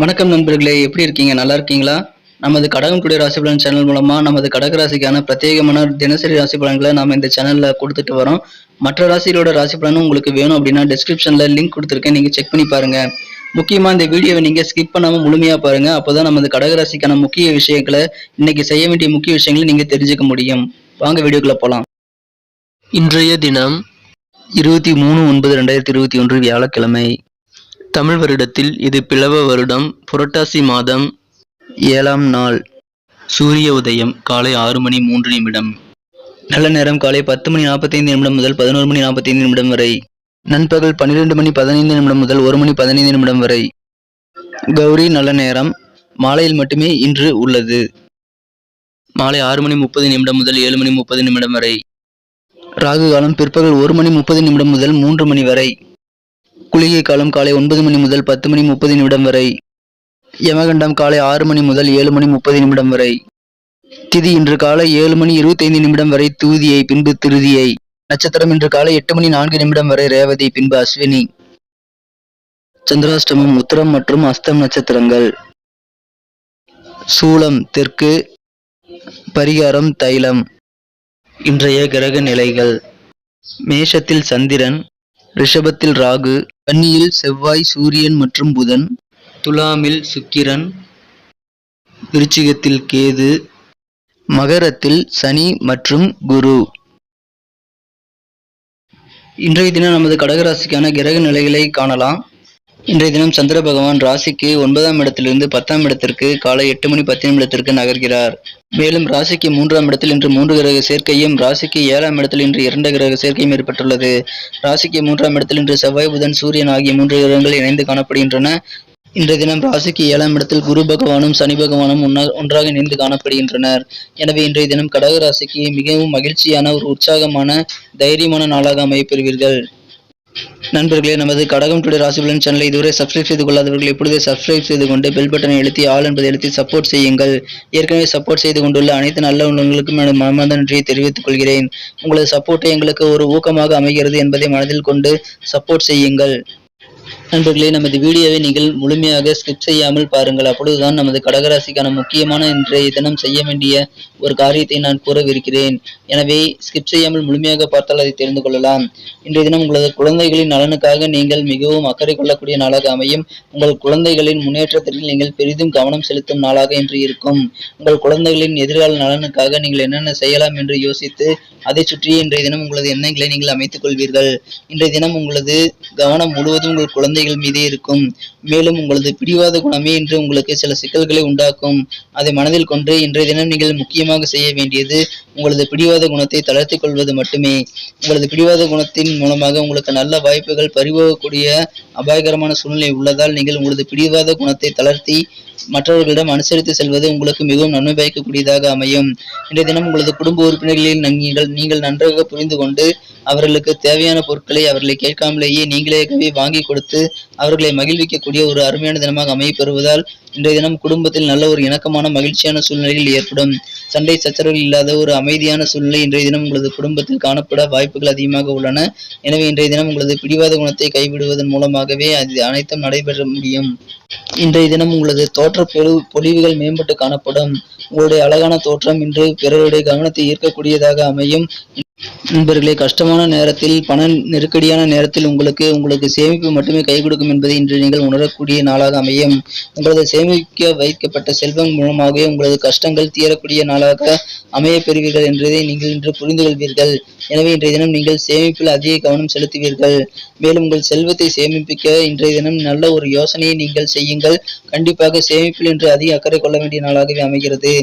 வணக்கம் நண்பர்களே எப்படி இருக்கீங்க? நல்லா இருக்கீங்களா? நமது கடகம் டுடே ராசி பலன் சேனல் மூலமா நமது கடக ராசிக்கான பிரத்யேகமான தினசரி ராசி பலன்களை நாம இந்த சேனல்ல கொடுத்துட்டு வரோம். மற்ற ராசிகளோட ராசி பலனும் உங்களுக்கு வேணும் அப்படின்னா டிஸ்கிரிப்ஷன்ல லிங்க் கொடுத்துருக்கேன். நீங்க செக் பண்ணி பாருங்க. முக்கியமா இந்த வீடியோவை நீங்க ஸ்கிப் பண்ணாம முழுமையா பாருங்க. அப்போதான் நமது கடக ராசிக்கான முக்கிய விஷயங்களை இன்னைக்கு செய்ய வேண்டிய முக்கிய விஷயங்களை நீங்க தெரிஞ்சுக்க முடியும். வாங்க வீடியோக்குள்ள போலாம். இன்றைய தினம் இருபத்தி மூணு ஒன்பது ரெண்டாயிரத்தி இருபத்தி ஒன்று வியாழக்கிழமை. தமிழ் வருடத்தில் இது பிளவ வருடம் புரட்டாசி மாதம் ஏழாம் நாள். சூரிய உதயம் காலை ஆறு மணி மூன்று நிமிடம். நல்ல நேரம் காலை பத்து மணி நாற்பத்தைந்து நிமிடம் முதல் பதினோரு மணி நாற்பத்தைந்து நிமிடம் வரை. நண்பகல் பன்னிரெண்டு மணி பதினைந்து நிமிடம் முதல் ஒரு மணி பதினைந்து நிமிடம் வரை. கௌரி நல்ல நேரம். மாலையில் மட்டுமே இன்று உள்ளது. மாலை ஆறு மணி முப்பது நிமிடம் முதல் ஏழு மணி முப்பது நிமிடம் வரை. ராகு காலம் பிற்பகல் ஒரு மணி முப்பது நிமிடம் முதல் மூன்று மணி வரை. குளிகை காலம் காலை ஒன்பது மணி முதல் பத்து மணி முப்பது நிமிடம் வரை. யமகண்டம் காலை ஆறு மணி முதல் ஏழு மணி முப்பது நிமிடம் வரை. திதி இன்று காலை ஏழு மணி இருபத்தைந்து நிமிடம் வரை தூதியை பின்பு திருதியை. நட்சத்திரம் இன்று காலை எட்டு மணி நான்கு நிமிடம் வரை ரேவதி பின்பு அஸ்வினி. சந்திராஷ்டமம் உத்தரம் மற்றும் அஸ்தம் நட்சத்திரங்கள். சூலம் தெற்கு. பரிகாரம் தைலம். இன்றைய கிரக நிலைகள். மேஷத்தில் சந்திரன் ரிஷபத்தில் ராகு. கன்னியில் செவ்வாய் சூரியன் மற்றும் புதன். துலாமில் சுக்கிரன். விருச்சிகத்தில் கேது. மகரத்தில் சனி மற்றும் குரு. இன்றைய தினம் நமது கடகராசிக்கான கிரக நிலைகளை காணலாம். இன்றைய தினம் சந்திர பகவான் ராசிக்கு ஒன்பதாம் இடத்திலிருந்து பத்தாம் இடத்திற்கு காலை எட்டு மணி பத்து நிமிடத்திற்கு நகர்கிறார். மேலும் ராசிக்கு மூன்றாம் இடத்தில் இன்று மூன்று கிரக சேர்க்கையும் ராசிக்கு ஏழாம் இடத்தில் இன்று இரண்டு கிரக சேர்க்கையும் ஏற்பட்டுள்ளது. ராசிக்கு மூன்றாம் இடத்தில் இன்று செவ்வாய் புதன் சூரியன் ஆகிய மூன்று கிரகங்கள் இணைந்து காணப்படுகின்றன. இன்றைய தினம் ராசிக்கு ஏழாம் இடத்தில் குரு பகவானும் சனி பகவானும் ஒன்றாக இணைந்து காணப்படுகின்றனர். எனவே இன்றைய தினம் கடக ராசிக்கு மிகவும் மகிழ்ச்சியான ஒரு உற்சாகமான தைரியமான நாளாக அமையப்பெறுவீர்கள் நண்பர்களே நமது கடகம் டுடே ராசிபலன் சேனலை இதுவரை சப்ஸ்கிரைப் செய்து கொள்ளாதவர்கள் இப்பொழுதே சப்ஸ்கிரைப் செய்து கொண்டு பெல் பட்டனை எழுத்தி ஆள் என்பதை எழுத்தி சப்போர்ட் செய்யுங்கள். ஏற்கனவே சப்போர்ட் செய்து கொண்டுள்ள அனைத்து நல்ல உள்ளங்களுக்கும் எனது மனமார்ந்த நன்றியை தெரிவித்துக் கொள்கிறேன். உங்களது சப்போர்ட்டை எங்களுக்கு ஒரு ஊக்கமாக அமைகிறது என்பதை மனதில் கொண்டு சப்போர்ட் செய்யுங்கள். நண்பர்களே நமது வீடியோவை நீங்கள் முழுமையாக ஸ்கிப் செய்யாமல் பாருங்கள். அப்பொழுதுதான் நமது கடகராசிக்கான முக்கியமான இன்றைய தினம் செய்ய வேண்டிய ஒரு காரியத்தை நான் கூறவிருக்கிறேன். எனவே ஸ்கிப் செய்யாமல் முழுமையாக பார்த்தால் அதை தெரிந்து கொள்ளலாம். இன்றைய தினம் உங்களது குழந்தைகளின் நலனுக்காக நீங்கள் மிகவும் அக்கறை கொள்ளக்கூடிய நாளாக அமையும். உங்கள் குழந்தைகளின் முன்னேற்றத்திற்கு நீங்கள் பெரிதும் கவனம் செலுத்தும் நாளாக இன்று இருக்கும். உங்கள் குழந்தைகளின் எதிர்கால நலனுக்காக நீங்கள் என்னென்ன செய்யலாம் என்று யோசித்து அதை சுற்றியே இன்றைய தினம் உங்களது எண்ணங்களை நீங்கள் அமைத்துக் கொள்வீர்கள். இன்றைய தினம் உங்களது கவனம் முழுவதும் உங்கள் குழந்தை குழந்தைகள் மீதே இருக்கும். மேலும் உங்களது பிடிவாத குணமே இன்று உங்களுக்கு சில சிக்கல்களை உண்டாக்கும். அதை மனதில் கொண்டு இன்றைய தினம் நீங்கள் முக்கியமாக செய்ய வேண்டியது உங்களது பிடிவாத குணத்தை தளர்த்திக் கொள்வது மட்டுமே. உங்களது பிடிவாத குணத்தின் மூலமாக உங்களுக்கு நல்ல வாய்ப்புகள் பறிபோகக்கூடிய அபாயகரமான சூழ்நிலை உள்ளதால் நீங்கள் உங்களது பிடிவாத குணத்தை தளர்த்தி மற்றவர்களிடம் அனுசரித்து செல்வது உங்களுக்கு மிகவும் நன்மை பயக்கக்கூடியதாக அமையும். இன்றைய தினம் உங்களது குடும்ப உறுப்பினர்களில் நீங்கள் நீங்கள் நன்றாக புரிந்து கொண்டு அவர்களுக்கு தேவையான பொருட்களை அவர்களை கேட்காமலேயே நீங்களேவே வாங்கி கொடுத்து அவர்களை மகிழ்விக்கக்கூடிய ஒரு அருமையான தினமாக அமையப்பெறுவதால் இன்றைய தினம் குடும்பத்தில் நல்ல ஒரு இணக்கமான மகிழ்ச்சியான சூழ்நிலையில் ஏற்படும். சண்டை சச்சரவுகள் இல்லாத ஒரு அமைதியான சூழ்நிலை இன்றைய தினம் உங்களது குடும்பத்தில் காணப்பட வாய்ப்புகள் அதிகமாக உள்ளன. எனவே இன்றைய தினம் உங்களது பிடிவாத குணத்தை கைவிடுவதன் மூலமாகவே அது அனைத்தும் நடைபெற முடியும். இன்றைய தினம் உங்களது தோற்ற பொலி- பொலிவுகள் மேம்பட்டு காணப்படும். உங்களுடைய அழகான தோற்றம் இன்று பிறருடைய கவனத்தை ஈர்க்கக்கூடியதாக அமையும். நண்பர்களே கஷ்டமான நேரத்தில் பண நெருக்கடியான நேரத்தில் உங்களுக்கு உங்களுக்கு சேமிப்பு மட்டுமே கை கொடுக்கும் என்பதை இன்று நீங்கள் உணரக்கூடிய நாளாக அமையும். உங்களது சேமிக்க வைக்கப்பட்ட செல்வம் மூலமாகவே உங்களது கஷ்டங்கள் தீரக்கூடிய நாளாக அமைய பெறுவீர்கள் என்பதை நீங்கள் இன்று புரிந்து கொள்வீர்கள். எனவே இன்றைய தினம் நீங்கள் சேமிப்பில் அதிக கவனம் செலுத்துவீர்கள். மேலும் உங்கள் செல்வத்தை சேமிப்பிக்க இன்றைய தினம் நல்ல ஒரு யோசனையை நீங்கள் செய்யுங்கள். கண்டிப்பாக சேமிப்பில் இன்று அதிக அக்கறை கொள்ள வேண்டிய நாளாகவே அமைகிறது.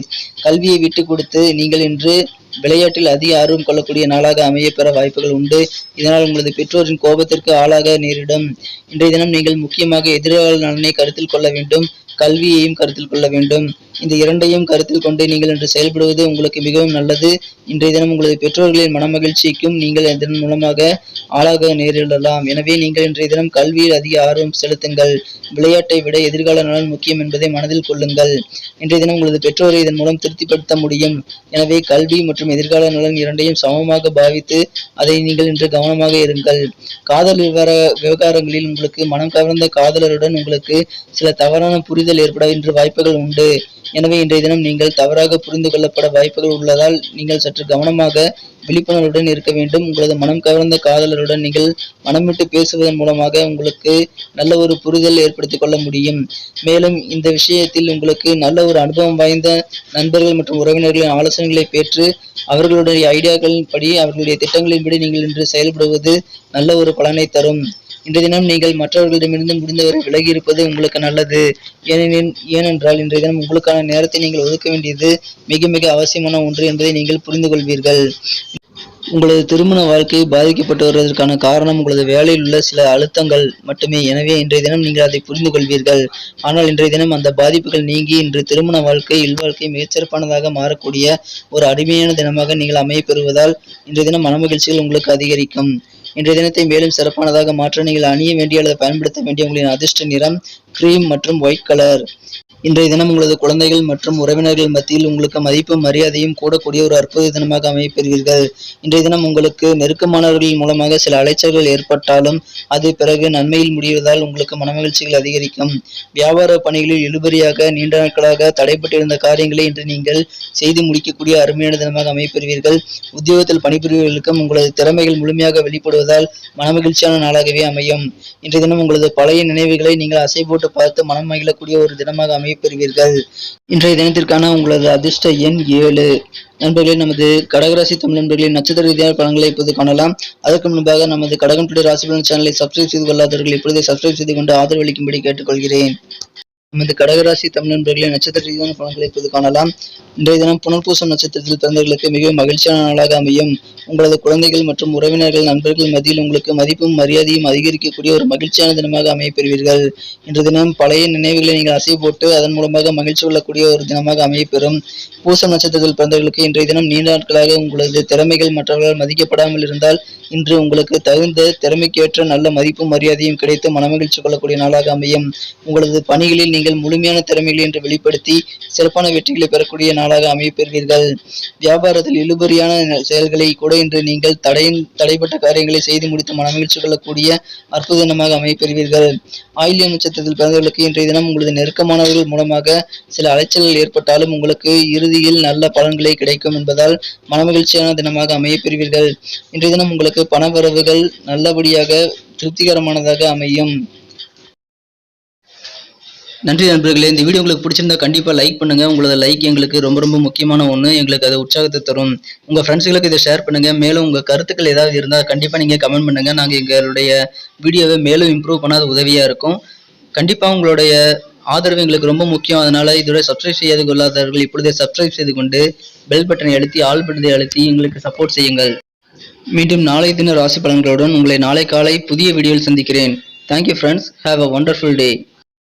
கல்வியை விட்டு கொடுத்து நீங்கள் இன்று விளையாட்டில் அதிக ஆர்வம் கொள்ளக்கூடிய நாளாக அமையப்பெற வாய்ப்புகள் உண்டு. இதனால் உங்களது பெற்றோரின் கோபத்திற்கு ஆளாக நேரிடும். இன்றைய தினம் நீங்கள் முக்கியமாக எதிர்கால நலனை கருத்தில் கொள்ள வேண்டும். கல்வியையும் கருத்தில் கொள்ள வேண்டும். இந்த இரண்டையும் கருத்தில் கொண்டு நீங்கள் இன்று செயல்படுவது உங்களுக்கு மிகவும் நல்லது. இன்றைய தினம் உங்களது பெற்றோர்களின் மனமகிழ்ச்சிக்கும் நீங்கள் இதன் மூலமாக ஆளாக நேரிடலாம் எனவே நீங்கள் இன்றைய தினம் கல்வியில் அதிக ஆர்வம் செலுத்துங்கள். விளையாட்டை விட எதிர்கால நலன் முக்கியம் என்பதை மனதில் கொள்ளுங்கள். இன்றைய தினம் உங்களது பெற்றோரை இதன் மூலம் திருப்திப்படுத்த முடியும். எனவே கல்வி மற்றும் எதிர்கால நலன் இரண்டையும் சமமாக பாவித்து அதை நீங்கள் இன்று கவனமாக இருங்கள். காதல் விவர விவகாரங்களில் உங்களுக்கு மனம் கவர்ந்த காதலருடன் உங்களுக்கு சில தவறான புரிதல் ஏற்பட இன்று வாய்ப்புகள் உண்டு. எனவே இன்றைய தினம் நீங்கள் தவறாக புரிந்து கொள்ளப்பட வாய்ப்புகள் உள்ளதால் நீங்கள் சற்று கவனமாக விழிப்புணர்வுடன் இருக்க வேண்டும். உங்களது மனம் கவர்ந்த காதலருடன் நீங்கள் மனம் விட்டு பேசுவதன் மூலமாக உங்களுக்கு நல்ல ஒரு புரிதல் ஏற்படுத்திக் கொள்ள முடியும். மேலும் இந்த விஷயத்தில் உங்களுக்கு நல்ல ஒரு அனுபவம் வாய்ந்த நண்பர்கள் மற்றும் உறவினர்களின் ஆலோசனைகளை பெற்று அவர்களுடைய ஐடியாக்களின் படி அவர்களுடைய திட்டங்களின்படி நீங்கள் இன்று செயல்படுவது நல்ல ஒரு பலனை தரும். இன்றைய தினம் நீங்கள் மற்றவர்களிடமிருந்து முடிந்தவரை விலகி இருப்பது உங்களுக்கு நல்லது. ஏனெனில் ஏனென்றால் இன்றைய தினம் உங்களுக்கான நேரத்தை நீங்கள் ஒதுக்க வேண்டியது மிக மிக அவசியமான ஒன்று என்பதை நீங்கள் புரிந்து கொள்வீர்கள். உங்களது திருமண வாழ்க்கை பாதிக்கப்பட்டு வருவதற்கான காரணம் உங்களது வேலையில் உள்ள சில அழுத்தங்கள் மட்டுமே. எனவே இன்றைய தினம் நீங்கள் அதை புரிந்து கொள்வீர்கள். ஆனால் இன்றைய தினம் அந்த பாதிப்புகள் நீங்கி இன்று திருமண வாழ்க்கை இல்வாழ்க்கை மிகச்சிறப்பானதாக மாறக்கூடிய ஒரு அருமையான தினமாக நீங்கள் அமைய பெறுவதால் இன்றைய தினம் மனமகிழ்ச்சிகள் உங்களுக்கு அதிகரிக்கும். இன்றைய தினத்தை மேலும் சிறப்பானதாக மாற்ற நீங்கள் அணிய வேண்டிய அல்லது பயன்படுத்த வேண்டிய உங்களின் அதிர்ஷ்ட நிறம் கிரீம் மற்றும் ஒயிட் கலர் இன்றைய தினம் உங்களது குழந்தைகள் மற்றும் உறவினர்கள் மத்தியில் உங்களுக்கு மதிப்பும் மரியாதையும் கூடக்கூடிய ஒரு அற்புத தினமாக அமையப்பெறுவீர்கள். இன்றைய தினம் உங்களுக்கு நெருக்கமானவர்கள் மூலமாக சில அலைச்சல்கள் ஏற்பட்டாலும் அது பிறகு நன்மையில் முடிவதால் உங்களுக்கு மனமகிழ்ச்சிகள் அதிகரிக்கும். வியாபார பணிகளில் இழுபறியாக நீண்ட நாட்களாக தடைப்பட்டிருந்த காரியங்களை இன்று நீங்கள் செய்து முடிக்கக்கூடிய அருமையான தினமாக அமையப்பெறுவீர்கள். உத்தியோகத்தில் பணிபுரிவர்களுக்கும் உங்களது திறமைகள் முழுமையாக வெளிப்படுவதால் மனமகிழ்ச்சியான நாளாகவே அமையும். இன்றைய தினம் உங்களது பழைய நினைவுகளை நீங்கள் அசை போட்டு பார்த்து மனம் மகிழக்கூடிய ஒரு தினமாக அமையப்பெறுவீர்கள். இன்றைய தினத்திற்கான உங்களது அதிர்ஷ்ட எண் ஏழு. நண்பர்களே நமது கடகராசி தமிழ் நண்பர்களின் நட்சத்திர ரீதியான பலன்களை இப்போது காணலாம். அதற்கு முன்பாக நமது கடகம் டுடே ராசி பலன் சேனலை சப்ஸ்கிரைப் செய்து கொள்ளாதவர்கள் இப்பொழுதே சப்ஸ்கிரைப் செய்து கொண்டு ஆதரவு அளிக்கும்படி கேட்டுக்கொள்கிறேன். நமது கடகராசி தமிழ் நண்பர்களின் நட்சத்திர ரீதியான பலன்களை கிடைப்பது காணலாம். இன்றைய தினம் புனர்பூசம் நட்சத்திரத்தில் பிறந்தவர்களுக்கு மிகவும் மகிழ்ச்சியான நாளாக அமையும். உங்களது குழந்தைகள் மற்றும் உறவினர்கள் நண்பர்கள் மத்தியில் உங்களுக்கு மதிப்பும் மரியாதையும் அதிகரிக்கக்கூடிய ஒரு மகிழ்ச்சியான தினமாக அமையப்பெறுவீர்கள். இன்று தினம் பழைய நினைவுகளை நீங்கள் அசை போட்டு அதன் மூலமாக மகிழ்ச்சி கொள்ளக்கூடிய ஒரு தினமாக அமையப்பெறும். பூசம் நட்சத்திரத்தில் பிறந்தவர்களுக்கு இன்றைய தினம் நீண்ட நாட்களாக உங்களது திறமைகள் மற்றவர்களால் மதிக்கப்படாமல் இருந்தால் இன்று உங்களுக்கு தகுந்த திறமைக்கேற்ற நல்ல மதிப்பும் மரியாதையும் கிடைத்து மனமகிழ்ச்சி கொள்ளக்கூடிய நாளாக அமையும். உங்களது பணிகளில் நீங்கள் முழுமையான திறமைகளை என்று வெளிப்படுத்தி சிறப்பான வெற்றிகளை பெறக்கூடிய நாளாக அமையப்பெறுவீர்கள். வியாபாரத்தில் இழுபறியான செயல்களை கூட இன்று நீங்கள் தடையின் தடைப்பட்ட காரியங்களை செய்து முடித்து மனமகிழ்ச்சி கொள்ளக்கூடிய அற்புத தினமாக அமையப்பெறுவீர்கள். ஆயில்யம் நட்சத்திரத்தில் பிறந்தவர்களுக்கு இன்றைய தினம் உங்களது நெருக்கமானவர்கள் மூலமாக சில அலைச்சல்கள் ஏற்பட்டாலும் உங்களுக்கு இறுதியில் நல்ல பலன்களை கிடைக்கும் என்பதால் மனமகிழ்ச்சியான தினமாக அமையப்பெறுவீர்கள். இன்றைய தினம் உங்களுக்கு பண வரவுகள் நல்லபடியாக திருப்திகரமானதாக அமையும். நன்றி நண்பர்களே இந்த வீடியோ உங்களுக்கு பிடிச்சிருந்தா கண்டிப்பாக லைக் பண்ணுங்கள் உங்களோட லைக் எங்களுக்கு ரொம்ப ரொம்ப முக்கியமான ஒன்று எங்களுக்கு அது உற்சாகத்தை தரும். உங்கள் ஃப்ரெண்ட்ஸுகளுக்கு இதை ஷேர் பண்ணுங்கள் மேலும் உங்கள் கருத்துக்கள் ஏதாவது இருந்தால் கண்டிப்பாக நீங்கள் கமெண்ட் பண்ணுங்கள் நாங்கள் எங்களுடைய வீடியோவை மேலும் இம்ப்ரூவ் பண்ணாத உதவியாக இருக்கும். கண்டிப்பாக உங்களுடைய ஆதரவு எங்களுக்கு ரொம்ப முக்கியம். அதனால் இதோட சப்ஸ்கிரைப் செய்யாது கொள்ளாதவர்கள் இப்பொழுதே சப்ஸ்கிரைப் செய்து கொண்டு பெல் பட்டனை அழுத்தி ஆல் பட்டனை அழுத்தி எங்களுக்கு சப்போர்ட் செய்யுங்கள். மீண்டும் நாளை தின ராசி பலன்களுடன் உங்களை நாளை காலை புதிய வீடியோவில் சந்திக்கிறேன். Thank you friends have a wonderful day